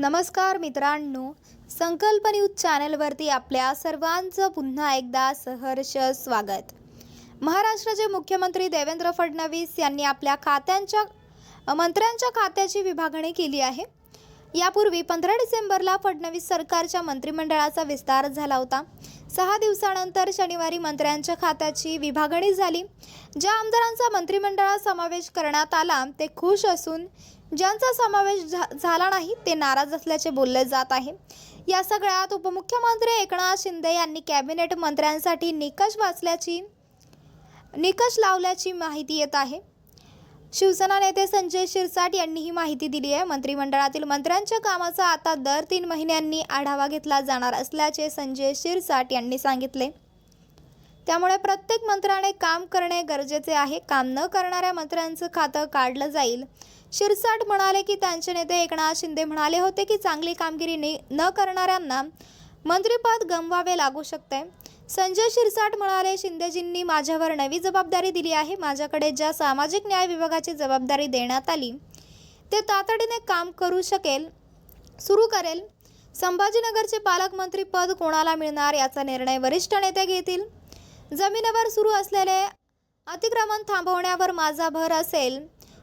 नमस्कार मित्रांनो संकल्प न्यूज चॅनलवरती आपल्या सर्वांचं पुन्हा एकदा सहर्ष स्वागत. महाराष्ट्राचे मुख्यमंत्री देवेंद्र फडणवीस यांनी आपल्या खात्यांच्या मंत्र्यांच्या खात्याची विभागणी केली आहे. यापूर्वी पंधरा डिसेंबरला फडणवीस सरकारच्या मंत्रिमंडळाचा विस्तार झाला होता. सहा दिवसानंतर शनिवारी मंत्र्यांच्या खात्याची विभागणी झाली. ज्या आमदारांचा मंत्रिमंडळात समावेश करण्यात आला ते खुश असून ज्यांचा समावेश झा- झाला नाही ते नाराज असल्याचे बोलले जात आहे. या सगळ्यात उपमुख्यमंत्री एकनाथ शिंदे यांनी कॅबिनेट मंत्र्यांसाठी निकष वाचल्याची निकष लावल्याची माहिती येत आहे. शिवसेना नेते संजय शिरसाट यांनी ही माहिती दिली आहे. मंत्रिमंडळातील मंत्र्यांच्या कामाचा आता दर तीन महिन्यांनी आढावा घेतला जाणार असल्याचे संजय शिरसाट यांनी सांगितले. त्यामुळे प्रत्येक मंत्र्याने काम करणे गरजेचे आहे. काम न करणाऱ्या मंत्र्यांचं खातं काढलं जाईल. शिरसाट म्हणाले की त्यांचे नेते एकनाथ शिंदे म्हणाले होते की चांगली कामगिरी नि- न करणाऱ्यांना मंत्रिपद गमवावे लागू शकते. संजय शिरसाट म्हणाले शिंदेजींनी माझ्यावर नवी जबाबदारी दिली आहे. माझ्याकडे ज्या सामाजिक न्याय विभागाची जबाबदारी देण्यात आली ते तातडीने काम करू शकेल सुरू करेल. संभाजीनगरचे पालकमंत्री पद कोणाला मिळणार याचा निर्णय वरिष्ठ नेते घेतील. जमिनीवर सुरू असलेले अतिक्रमण थांबवण्यावर माझा भर असेल.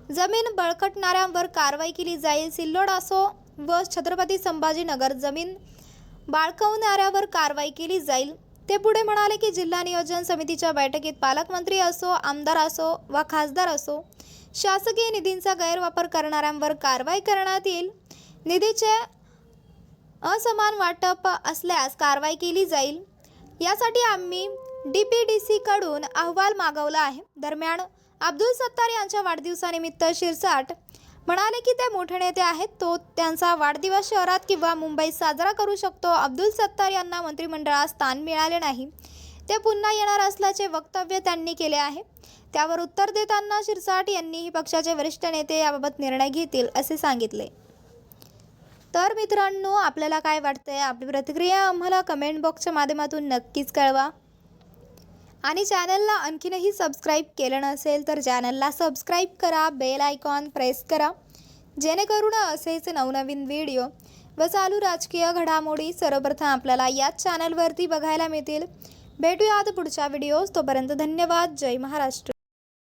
जमीन बळकटणाऱ्यांवर कारवाई केली जाईल. सिल्लोड असो व छत्रपती संभाजीनगर जमीन बाळकवणाऱ्यावर कारवाई केली जाईल. ते पुढे म्हणाले की जिल्हा नियोजन समितीच्या बैठकीत पालकमंत्री असो आमदार असो वा खासदार असो शासकीय निधींचा गैरवापर करणाऱ्यांवर कारवाई करण्यात येईल. निधीचे असमान वाटप असल्यास कारवाई केली जाईल. यासाठी आम्ही डी पी डी सीकडून अहवाल मागवला आहे. दरम्यान अब्दुल सत्तार यांच्या वाढदिवसानिमित्त शिरसाट म्हणाले की ते मोठे नेते आहेत. तो त्यांचा वाढदिवस शहरात किंवा मुंबईत साजरा करू शकतो. अब्दुल सत्तार यांना मंत्रिमंडळात स्थान मिळाले नाही. ते पुन्हा येणार असल्याचे वक्तव्य त्यांनी केले आहे. त्यावर उत्तर देताना शिरसाट यांनीही पक्षाचे वरिष्ठ नेते याबाबत निर्णय घेतील असे सांगितले. तर मित्रांनो आपल्याला काय वाटतंय? आपली प्रतिक्रिया आम्हाला कमेंट बॉक्सच्या माध्यमातून नक्कीच कळवा. आणि चॅनलला आणखीनही सबस्क्राईब केलं नसेल तर चॅनलला सबस्क्राईब करा बेल आयकॉन प्रेस करा. जेणेकरून असेच नवनवीन व्हिडिओ व चालू राजकीय घडामोडी सर्वप्रथम आपल्याला याच चॅनलवरती बघायला मिळतील. भेटूयात पुढच्या व्हिडिओज तोपर्यंत धन्यवाद. जय महाराष्ट्र.